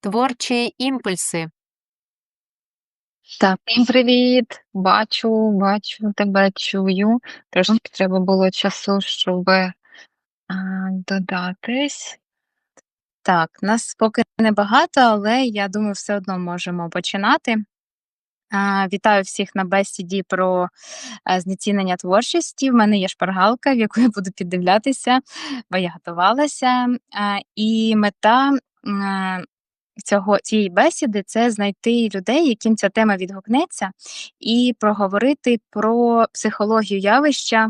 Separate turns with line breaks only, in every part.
Творчі імпульси.
Так, всім привіт! Бачу, бачу тебе, чую. Трошки треба було часу, щоб а, додатись. Так, нас поки небагато, але я думаю, все одно можемо починати. А, Вітаю всіх на бесіді про е, знецінення творчості. В мене є шпаргалка, в яку я буду піддивлятися, бо я готувалася. А, І мета е, цього цієї бесіди це знайти людей, яким ця тема відгукнеться, і проговорити про психологію явища.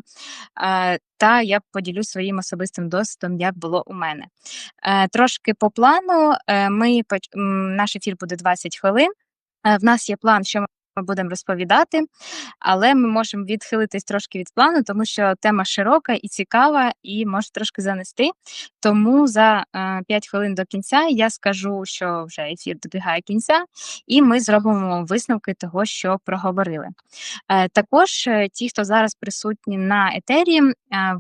е, Та я поділюсь своїм особистим досвідом, як було у мене. Е, Трошки по плану е, ми наш ефір буде 20 хвилин. В нас є план, що ми будемо розповідати, але ми можемо відхилитись трошки від плану, тому що тема широка і цікава, і може трошки занести. Тому за е, 5 хвилин до кінця я скажу, що вже ефір добігає кінця, і ми зробимо висновки того, що проговорили. Е, Також е, ті, хто зараз присутні на етері, е,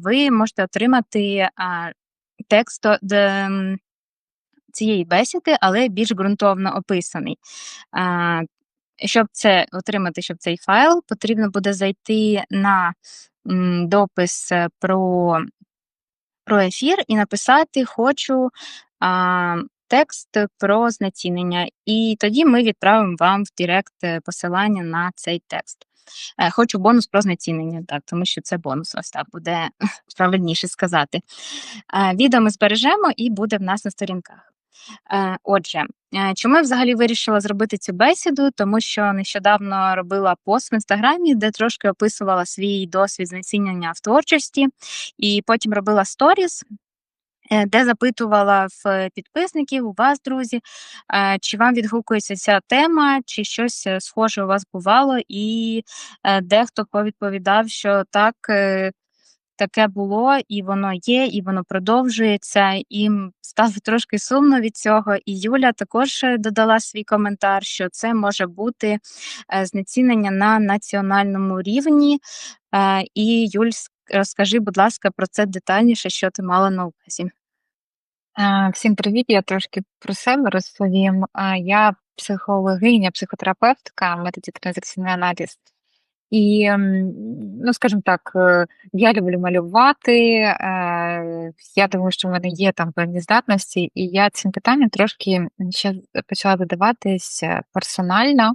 ви можете отримати текст цієї бесіди, але більш ґрунтовно описаний. Щоб це отримати, щоб цей файл, потрібно буде зайти на допис е, про, про ефір і написати хочу а, текст про знецінення. І тоді ми відправимо вам в Директ е, посилання на цей текст. Е, Хочу бонус про знецінення, так, тому що це бонус, ось так буде правильніше сказати. Відео ми збережемо і буде в нас на сторінках. Е, Отже, е, чому я взагалі вирішила зробити цю бесіду? Тому що нещодавно робила пост в інстаграмі, де трошки описувала свій досвід знецінення в творчості, і потім робила сторіс. е, Де запитувала в підписників, у вас, друзі, чи вам відгукується ця тема, чи щось схоже у вас бувало, і дехто повідповідав, що так, таке було, і воно є, і воно продовжується. І стало трошки сумно від цього. І Юля також е, додала свій коментар, що це може бути е, знецінення на національному рівні. Е, І Юль, розкажи, будь ласка, про це детальніше, що ти мала на увазі.
Всім привіт, я трошки про себе розповім. Я психологиня, психотерапевтка, методі транзакційний аналіз. І, ну, скажімо так, е, я люблю малювати. е, Я думаю, що в мене є там певні здатності, і я цим питанням трошки ще почала задаватись е, персонально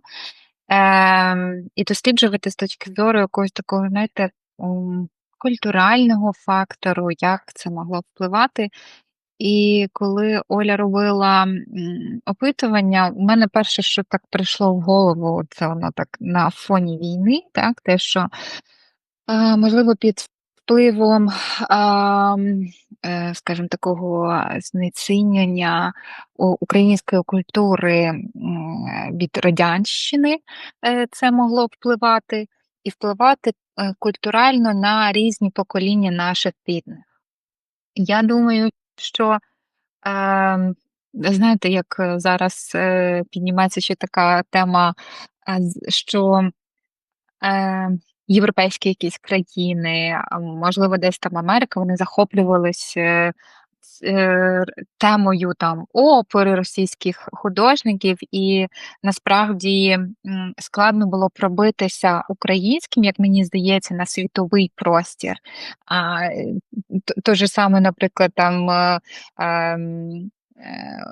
і досліджувати з точки зору якогось такого, знаєте, культурального фактору, як це могло впливати. І коли Оля робила опитування, у мене перше, що так прийшло в голову, це воно так на фоні війни, так, те, що е, можливо під впливом, е, скажімо, такого знецінення української культури від радянщини е, це могло впливати, і впливати культурально на різні покоління наших рідних. Я думаю, що е, знаєте, як е, зараз е, піднімається ще така тема, а, що е, європейські якісь країни, можливо, десь там Америка, вони захоплювались е, е, темою там опери російських художників, і насправді складно було пробитися українським, як мені здається, на світовий простір. А, е, то же саме, наприклад, там. е, ем, е,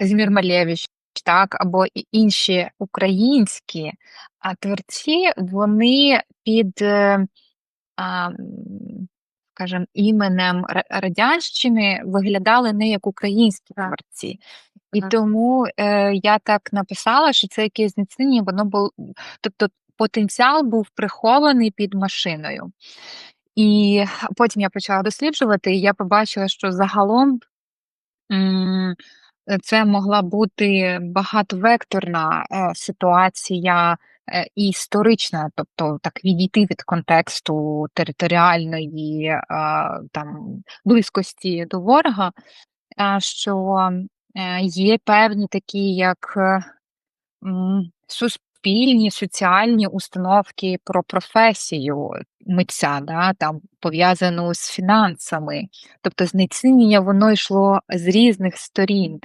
Казімір Малевич, так, або інші українські творці, вони під, е, а, скажімо, іменем Радянщини виглядали не як українські творці. І тому е, я так написала, що це якесь знецінення, воно було, тобто потенціал був прихований під машиною. І потім я почала досліджувати, і я побачила, що загалом м, це могла бути багатовекторна е, ситуація і історична, тобто так відійти від контексту територіальної е, там близькості до ворога, що е, є певні такі як е, суспільні, соціальні установки про професію митця, да, там пов'язану з фінансами. Тобто знецінення воно йшло з різних сторін.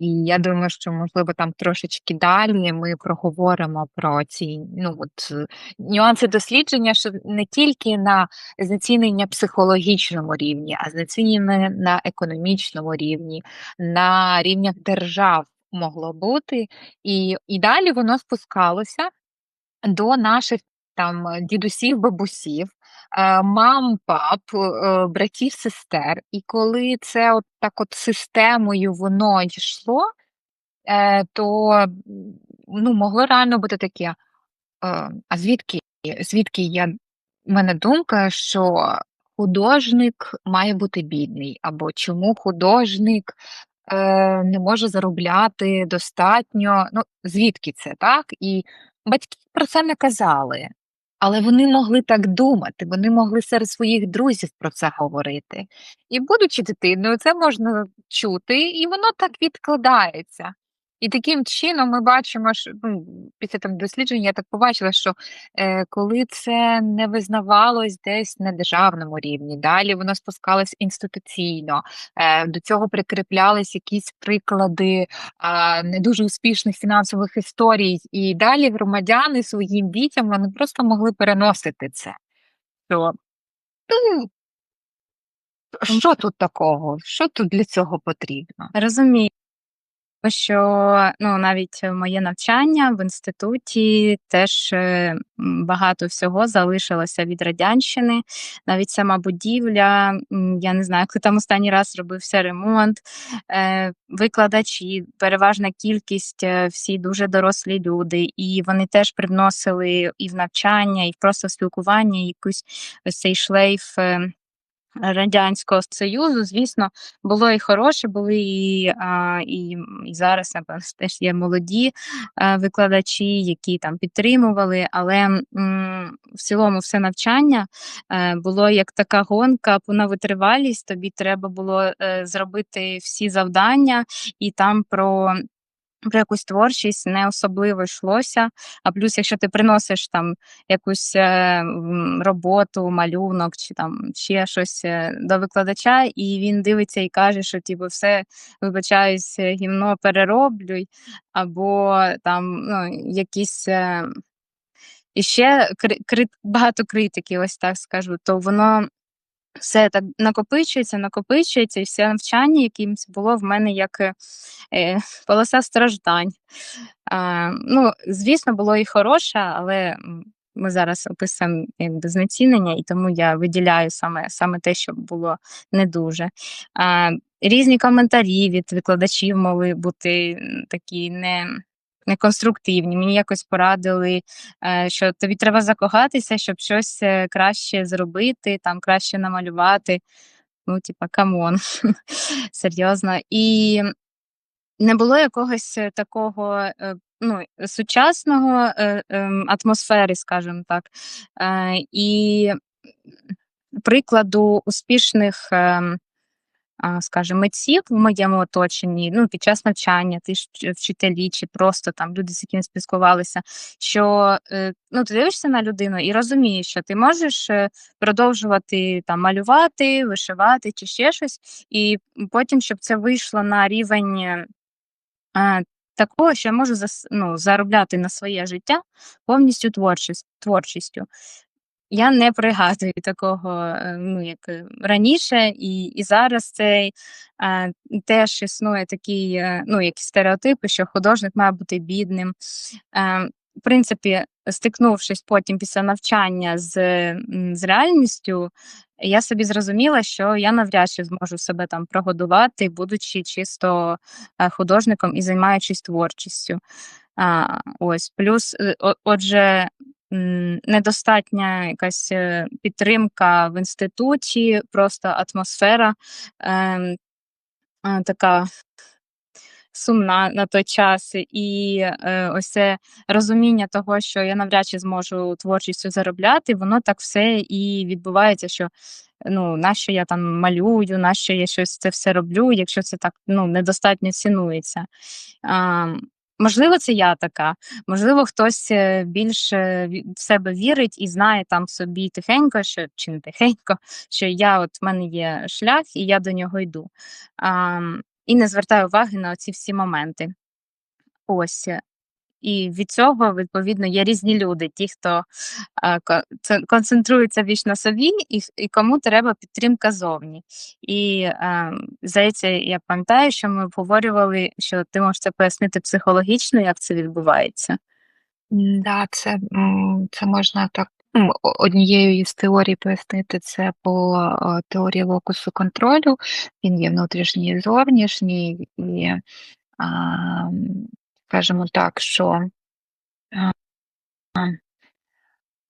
І я думаю, що можливо там трошечки далі ми проговоримо про ці ну от е, нюанси дослідження, що не тільки на знецінення психологічному рівні, а знецінення на економічному рівні, на рівнях держав могло бути, і, і далі воно спускалося до наших там дідусів, бабусів, мам, пап, е, братів, сестер. І коли це от так от системою воно йшло, е, то ну, могло реально бути таке. е, А звідки? Звідки я в мене думка, що художник має бути бідний, або чому художник е, не може заробляти достатньо. Ну, звідки це, так? І батьки про це не казали, але вони могли так думати, вони могли серед своїх друзів про це говорити. І, будучи дитиною, це можна чути, і воно так відкладається. І таким чином ми бачимо, що ну, після там дослідження я так побачила, що е, коли це не визнавалось десь на державному рівні, далі воно спускалось інституційно, е, до цього прикріплялись якісь приклади а, не дуже успішних фінансових історій, і далі громадяни своїм дітям вони просто могли переносити це. Що, ну, що тут такого? Що тут для цього потрібно?
Розумію, що ну, навіть моє навчання в інституті теж е, багато всього залишилося від радянщини. Навіть сама будівля, я не знаю, коли там останній раз робився ремонт, е, викладачі, переважна кількість, е, всі дуже дорослі люди, і вони теж привносили і в навчання, і просто в спілкування якийсь цей шлейф. Радянського Союзу, звісно, було і хороше, були і, а, і, і зараз, напевно, теж є молоді е, викладачі, які там підтримували, але м, в цілому все навчання е, було як така гонка на витривалість. Тобі треба було е, зробити всі завдання, і там про. Про якусь творчість не особливо йшлося. А плюс, якщо ти приносиш там якусь е, роботу, малюнок чи там ще щось е, до викладача, і він дивиться і каже, що типу, все, вибачаюсь, е, гімно перероблюй, або там ну, якісь. І ще кри- багато критики, ось так скажу, то воно все так накопичується, накопичується, і все навчання якимсь було в мене як е, е, полоса страждань. А, ну, звісно, було і хороше, але ми зараз описуємо якби знецінення, і тому я виділяю саме, саме те, що було не дуже. А, різні коментарі від викладачів могли бути такі не. Неконструктивні, мені якось порадили, е, що тобі треба закохатися, щоб щось е, краще зробити, там краще намалювати. Ну, типа, камон, серйозно. І не було якогось е, такого ну, сучасного ем, атмосфери, скажімо так. І прикладу успішних. Скажімо, митців в моєму оточенні, ну, під час навчання, ти ж вчителі, чи просто там люди, з якими спілкувалися, що е, ну, ти дивишся на людину і розумієш, що ти можеш е, продовжувати там малювати, вишивати чи ще щось, і потім, щоб це вийшло на рівень е, такого, що я можу ну, заробляти на своє життя повністю творчість, творчістю. Я не пригадую такого, е, ну, як е, раніше, і, і зараз це е, теж існує такий, ну, які стереотипи, що художник має бути бідним. Е, в принципі, стикнувшись потім після навчання з, з реальністю, я собі зрозуміла, що я навряд чи зможу себе там прогодувати, будучи чисто художником і займаючись творчістю. А, ось плюс, отже, недостатня якась е, підтримка в інституті, просто атмосфера ем, а, така сумна на той час. І е, ось це розуміння того, що я навряд чи зможу творчістю заробляти, воно так все і відбувається, що ну, нащо я там малюю, нащо я щось це все роблю, якщо це так ну, недостатньо цінується. А, Можливо, це я така, можливо, хтось е, більше в себе вірить і знає там собі тихенько, що чи не тихенько, що я от в мене є шлях, і я до нього йду. А, і не звертаю уваги на ці всі моменти. Ось. І від цього, відповідно, є різні люди, ті, хто е, концентрується більш на собі, і, і кому треба підтримка зовні. І е, здається, я пам'ятаю, що ми обговорювали, що ти можеш це пояснити психологічно, як це відбувається.
Да, це, це можна так однією із теорій пояснити це по теорії локусу контролю. Він є внутрішній і зовнішній, і а, скажімо так, що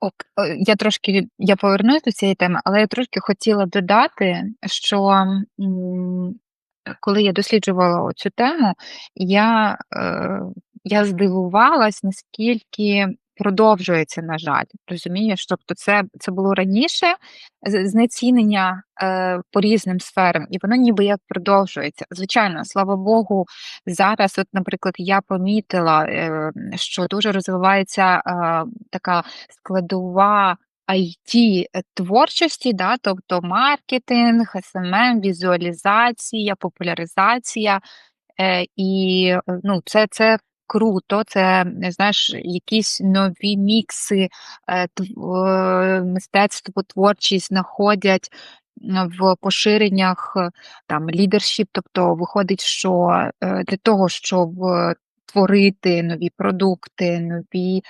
ок, е, я трошки я повернусь до цієї теми, але я трошки хотіла додати, що коли я досліджувала цю тему, я, е, я здивувалась, наскільки продовжується, на жаль, розумієш? Тобто, це, це було раніше знецінення е, по різним сферам, і воно ніби як продовжується. Звичайно, слава Богу, зараз, от, наприклад, я помітила, е, що дуже розвивається е, така складова. IT творчості, да, тобто маркетинг, SMM, візуалізація, популяризація. Е, і ну, це, це круто, це знаєш, якісь нові мікси е, е, мистецтво, творчість знаходять в поширеннях е, там лідершіп. Тобто виходить, що для того, щоб творити нові продукти, нові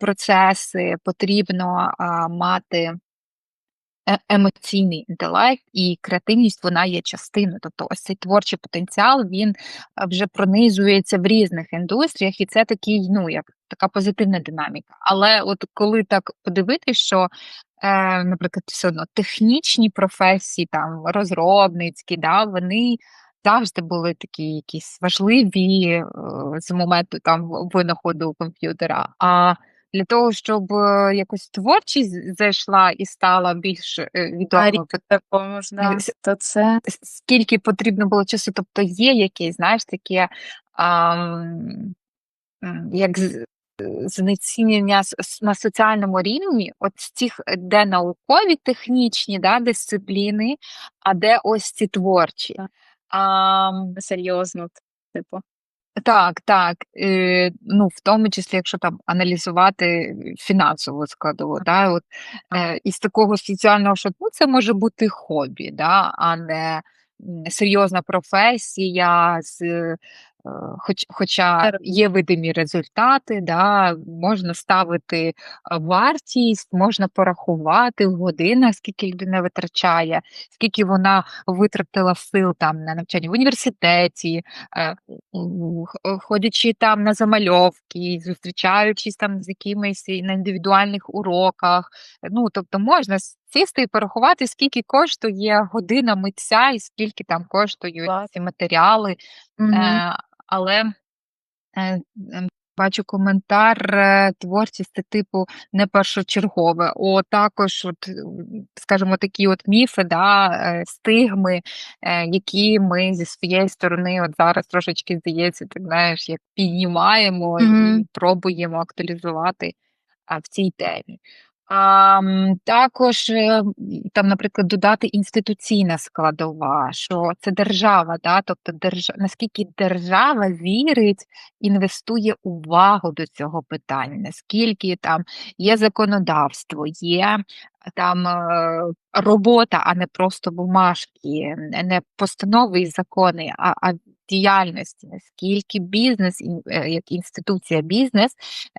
процеси, потрібно мати емоційний інтелект і креативність вона є частиною. Тобто, ось цей творчий потенціал він е, вже пронизується в різних індустріях, і це такий, ну як така позитивна динаміка. Але от коли так подивитись, що, е, наприклад, все одно технічні професії, там розробницькі, да, вони. Завжди були такі якісь важливі е, з моменту там винаходу комп'ютера. А для того, щоб е, якось творчість зайшла і стала більш е, відомою,
то це
скільки потрібно було часу, тобто є якесь, знаєш, таке ам, як знецінення на соціальному рівні, от з цих, е, де наукові технічні да, дисципліни, а де ось ці творчі. Ам,
серйозно, типу.
Так, так. Е, ну, в тому числі, якщо там аналізувати фінансову складову, да, от, е, із такого соціального, що ну, це може бути хобі, да, а не м, серйозна професія, з, е, хоч, хоча є видимі результати, да, можна ставити е, вартість, можна порахувати в годинах, скільки людина витрачає, скільки вона витратила сил там на навчання в університеті, е, ходячи там на замальовки, зустрічаючись там з якимись на індивідуальних уроках. Ну, тобто можна сісти і порахувати, скільки коштує година митця і скільки там коштують ці матеріали.
Мгм.
Е, але е, ем, бачу коментар, е, творчість типу не першочергове. О, також, от, м, скажімо, такі от міфи, да, е, стигми, е, які ми зі своєї сторони от зараз трошечки здається, так знаєш, як піднімаємо і пробуємо актуалізувати в цій темі. А, також е, там, наприклад, додати інституційна складова, що це держава, да? тобто держ... наскільки держава вірить, інвестує увагу до цього питання, наскільки там є законодавство, є там е, робота, а не просто бумажки, не постанови і закони, а, а діяльності, наскільки бізнес, е, як інституція бізнес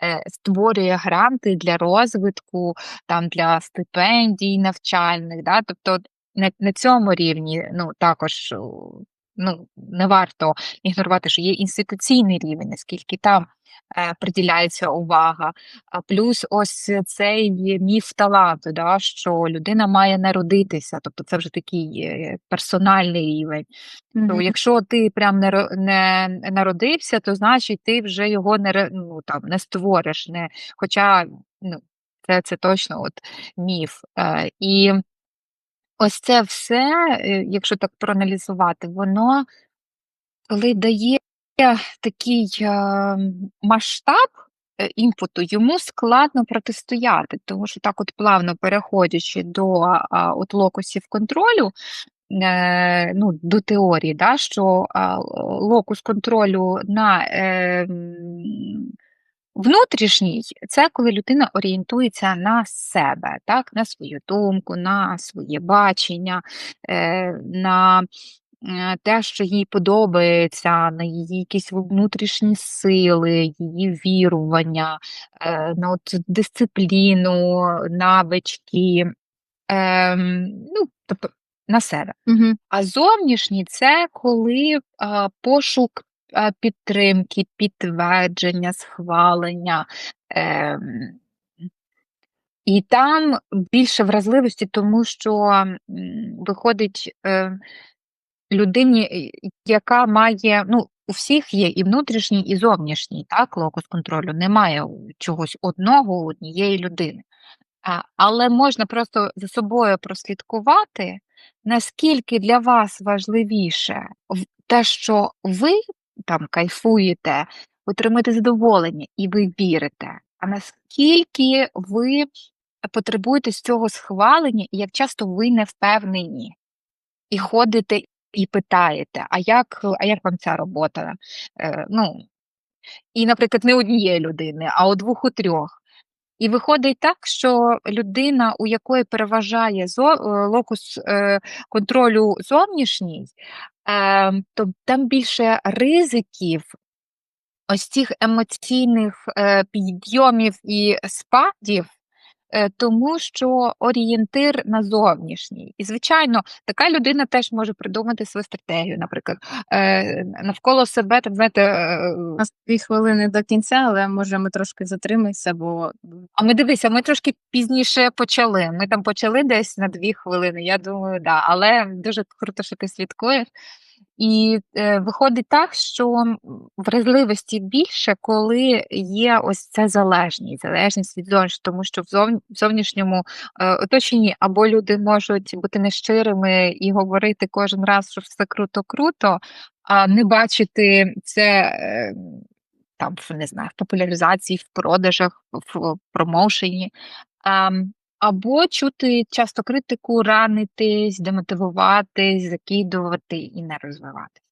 е, створює гранти для розвитку, там для стипендій навчальних, да? тобто на, на цьому рівні ну, також ну, не варто ігнорувати, що є інституційний рівень, наскільки там е, приділяється увага. А плюс ось цей міф таланту, да, що людина має народитися, тобто це вже такий е, персональний рівень. То якщо ти прям не, не народився, то значить ти вже його не, ну, там, не створиш. Не, хоча ну, це, це точно от міф. Е, і ось це все, е, якщо так проаналізувати, воно коли дає такий масштаб е, імпуту, йому складно протистояти, тому що так, от плавно переходячи до от локусів контролю, е, ну, до теорії, да, що локус контролю на е, внутрішній це коли людина орієнтується на себе, так, на свою думку, на своє бачення, е, на е, те, що їй подобається, на її якісь внутрішні сили, її вірування, е, на от дисципліну, навички, ем, ну, тобто на себе.
Угу.
А зовнішній це коли пошук підтримки, підтвердження, схвалення. ем, І там більше вразливості, тому що виходить е, людині, е, яка має, ну, у всіх є і внутрішній, і зовнішній, так, локус контролю. Немає чогось одного однієї людини. Але можна просто за собою прослідкувати, наскільки для вас важливіше те, що ви там кайфуєте, отримуєте задоволення і ви вірите, а наскільки ви потребуєте з цього схвалення, і як часто ви не впевнені, і ходите і питаєте, а як, а як вам ця робота? Е, ну, і, наприклад, не однієї людини, а у двох, у трьох. І виходить так, що людина, у якої переважає е, локус е, контролю зовнішній, то там більше ризиків ось цих емоційних е, підйомів і спадів, тому що орієнтир на зовнішній. І, звичайно, така людина теж може придумати свою стратегію, наприклад, е, навколо себе, там, знаєте, е,
У нас дві хвилини до кінця, але може ми трошки затримаємося, бо
А ми дивися, ми трошки пізніше почали. Ми там почали десь на дві хвилини. Я думаю, да. Але дуже круто, що ти слідкуєш. І е, виходить так, що вразливості більше, коли є ось ця залежність, залежність від зовнішнього, тому що в зов- зовнішньому е, оточенні або люди можуть бути нещирими і говорити кожен раз, що все круто-круто, а не бачити це. е, там, не знаю, в популяризації, в продажах, в промоушені. Або чути часто критику, ранитись, демотивуватись, закидувати і не розвиватись.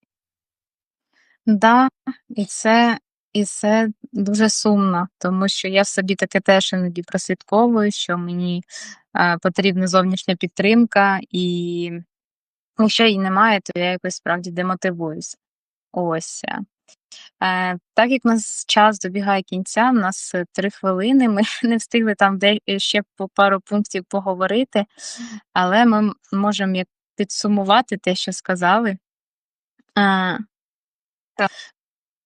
да, і це, і це дуже сумно, тому що я собі таке теж іноді прослідковую, що мені е, потрібна зовнішня підтримка, і якщо її немає, то я якось справді демотивуюся. Ось. Е. Так як у нас час добігає кінця, у нас е, три хвилини. Ми не встигли там де е, ще по пару пунктів поговорити, але ми м- можемо як підсумувати те, що сказали. Е,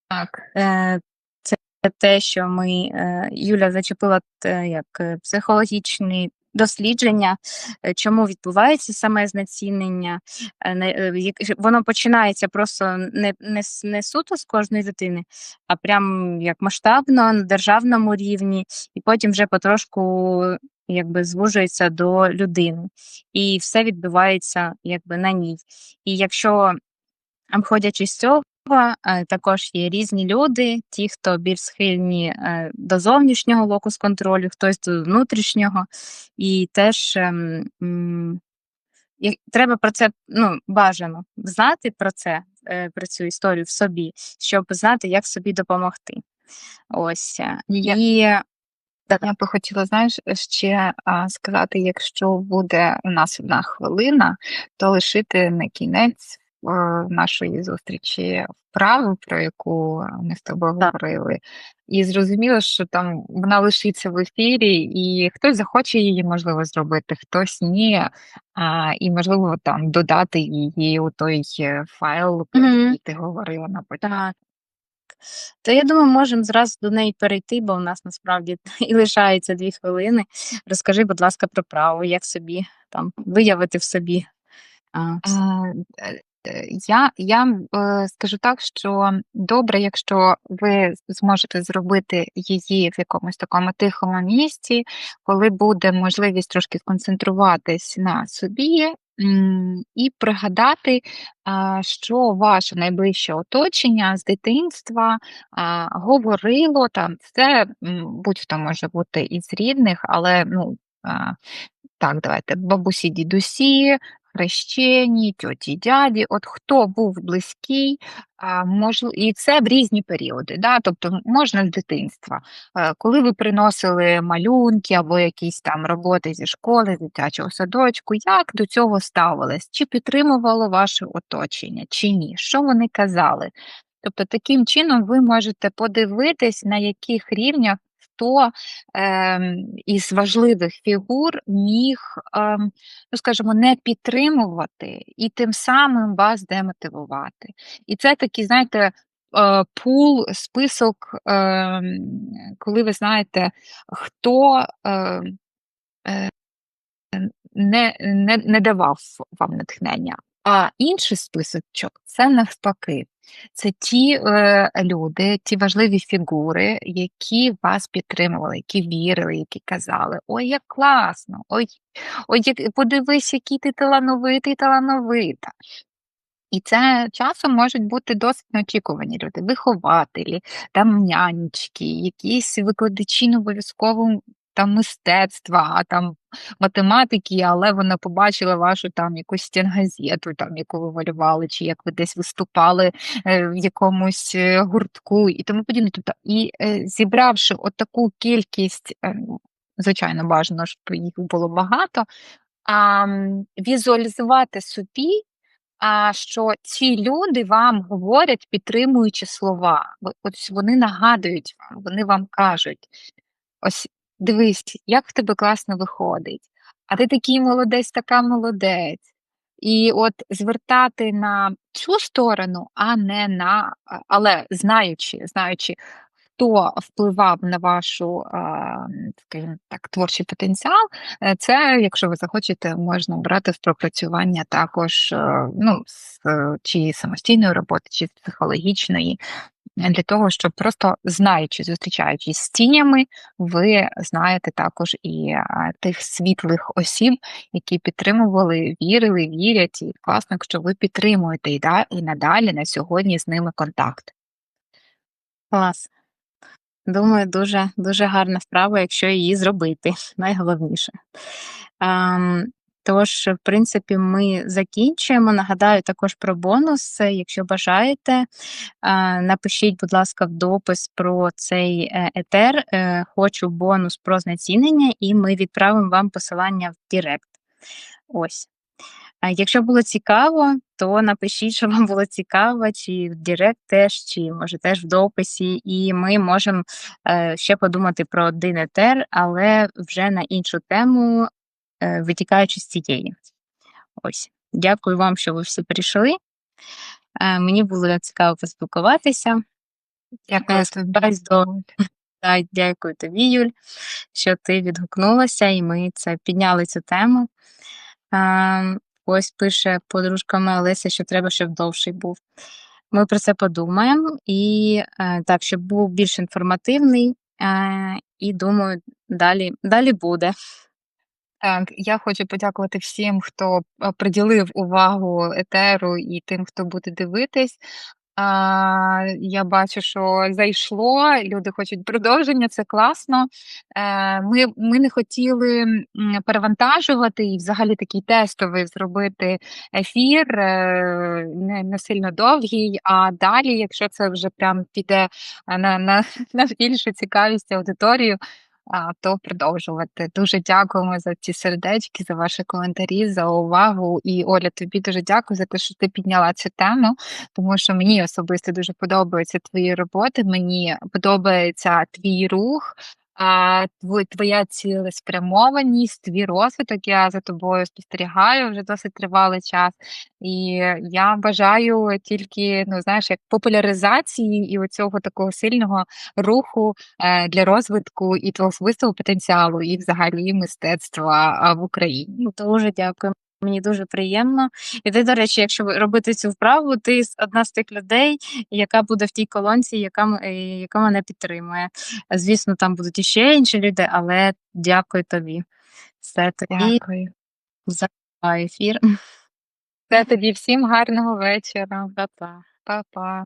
Так.
е, це те, що ми е, Юля зачепила те, як е, психологічні дослідження, е, чому відбувається саме знецінення. е, е, Воно починається просто не, не, не суто з кожної дитини, а прям як масштабно на державному рівні, і потім вже потрошку якби звужується до людини. І все відбувається якби на ній. І якщо Обходячи з цього, також є різні люди, ті, хто більш схильні е, до зовнішнього локус контролю, хтось до внутрішнього, і теж ем, м, треба про це ну, бажано знати про це, е, про цю історію в собі, щоб знати, як собі допомогти. Ось. е,
Я-
І
Я би хотіла, знаєш, ще а, сказати, якщо буде у нас одна хвилина, то лишити на кінець е, нашої зустрічі вправу, про яку ми з тобою
Так.
говорили. І зрозуміло, що там вона лишиться в ефірі, і хтось захоче її, можливо, зробити, хтось ні. А, і, можливо, там додати її у той е, файл, про
Мгм.
який ти говорила на початку.
То я думаю, можемо зразу до неї перейти, бо у нас насправді і лишається дві хвилини. Розкажи, будь ласка, про право, як собі там виявити в собі. А,
е, Я, я е, скажу так, що добре, якщо ви зможете зробити її в якомусь такому тихому місці, коли буде можливість трошки сконцентруватись на собі і пригадати, що ваше найближче оточення з дитинства говорило там. Це будь-хто може бути із рідних, але ну. Так, давайте бабусі, дідусі, хрещені, тьоті, дяді. От хто був близький, а, можл... і це в різні періоди. Да? Тобто можна з дитинства. Е, Коли ви приносили малюнки або якісь там роботи зі школи, з дитячого садочку, як до цього ставились? Чи підтримувало ваше оточення, чи ні? Що вони казали? Тобто таким чином ви можете подивитись, на яких рівнях хто ем, із важливих фігур міг, ем, ну скажімо, не підтримувати і тим самим вас демотивувати. І це такий, знаєте, е, пул, список, ем, коли ви знаєте, хто е, не, не, не давав вам натхнення. А інший списочок це навпаки. Це ті е, люди, ті важливі фігури, які вас підтримували, які вірили, які казали: Ой, як класно! Ой, ой, подивись, який ти талановитий, талановита. І це часом можуть бути досить неочікувані люди, вихователі, там нянечки, якісь викладачі не обов'язково там мистецтва, а там математики, але вона побачила вашу там якусь стінгазету, там яку ви малювали, чи як ви десь виступали е, в якомусь е, гуртку і тому подібне. Тобто, і е, зібравши отаку кількість, е, звичайно, бажано, щоб їх було багато, а, візуалізувати собі. А що ці люди вам говорять, підтримуючи слова. Ось вони нагадують вам, вони вам кажуть: ось дивись, як в тебе класно виходить, а ти такий молодець, така молодець. І от звертати на цю сторону, а не на, але знаючи, знаючи, хто впливав на вашу, скажімо так, творчий потенціал, Е, Це, якщо ви захочете, можна брати в пропрацювання також е, ну, з е, чи самостійної роботи, чи з психологічної, для того, щоб просто знаючи, зустрічаючись з тінями, ви знаєте також і тих світлих осіб, які підтримували, вірили, вірять, і класно, якщо ви підтримуєте і надалі на сьогодні з ними контакт.
Клас. Думаю, дуже, дуже гарна вправа, якщо її зробити, найголовніше. Ем, тож, в принципі, ми закінчуємо. Нагадаю також про бонус. Е, Якщо бажаєте, е, напишіть, будь ласка, в допис про цей е, етер. Хочу бонус про знецінення, і ми відправимо вам посилання в Директ. Ось. Якщо було цікаво, то напишіть, що вам було цікаво, чи в Директ теж, чи може теж в дописі, і ми можемо е, ще подумати про один етер, але вже на іншу тему, е, витікаючи з цієї. Ось. Дякую вам, що ви всі прийшли. Е, мені було цікаво поспілкуватися.
Дякую
сподіваюсь, до та дякую тобі, Юль, що ти відгукнулася, і ми це підняли цю тему. Ось пише подружка моя Олеся, що треба, щоб довший був. Ми про це подумаємо, і е, так, щоб був більш інформативний, е, і думаю, далі, далі буде.
Так, я хочу подякувати всім, хто е, приділив увагу етеру і тим, хто буде дивитись. А, я бачу, що зайшло, люди хочуть продовження, це класно. Е, ми, ми не хотіли перевантажувати і взагалі такий тестовий зробити ефір, е, не, не сильно довгий, а далі, якщо це вже прям піде на, на, на більшу цікавість аудиторію, то продовжувати. Дуже дякуємо за ці сердечки, за ваші коментарі, за увагу. І Оля, тобі дуже дякую за те, що ти підняла цю тему, тому що мені особисто дуже подобаються твої роботи. Мені подобається твій рух. А тво- твоя цілеспрямованість, твій розвиток, я за тобою спостерігаю вже досить тривалий час, і я бажаю тільки, ну знаєш, як популяризації і оцього такого сильного руху е, для розвитку і твого особистого потенціалу, і взагалі мистецтва в Україні.
Дуже дякую. Мені дуже приємно. І ти, до речі, якщо робити цю вправу, ти одна з тих людей, яка буде в тій колонці, яка, е, яка мене підтримує. Звісно, там будуть іще інші люди, але дякую тобі. Все тобі
Дякую.
за ефір.
Все тоді всім гарного вечора.
Па-па.
Па-па.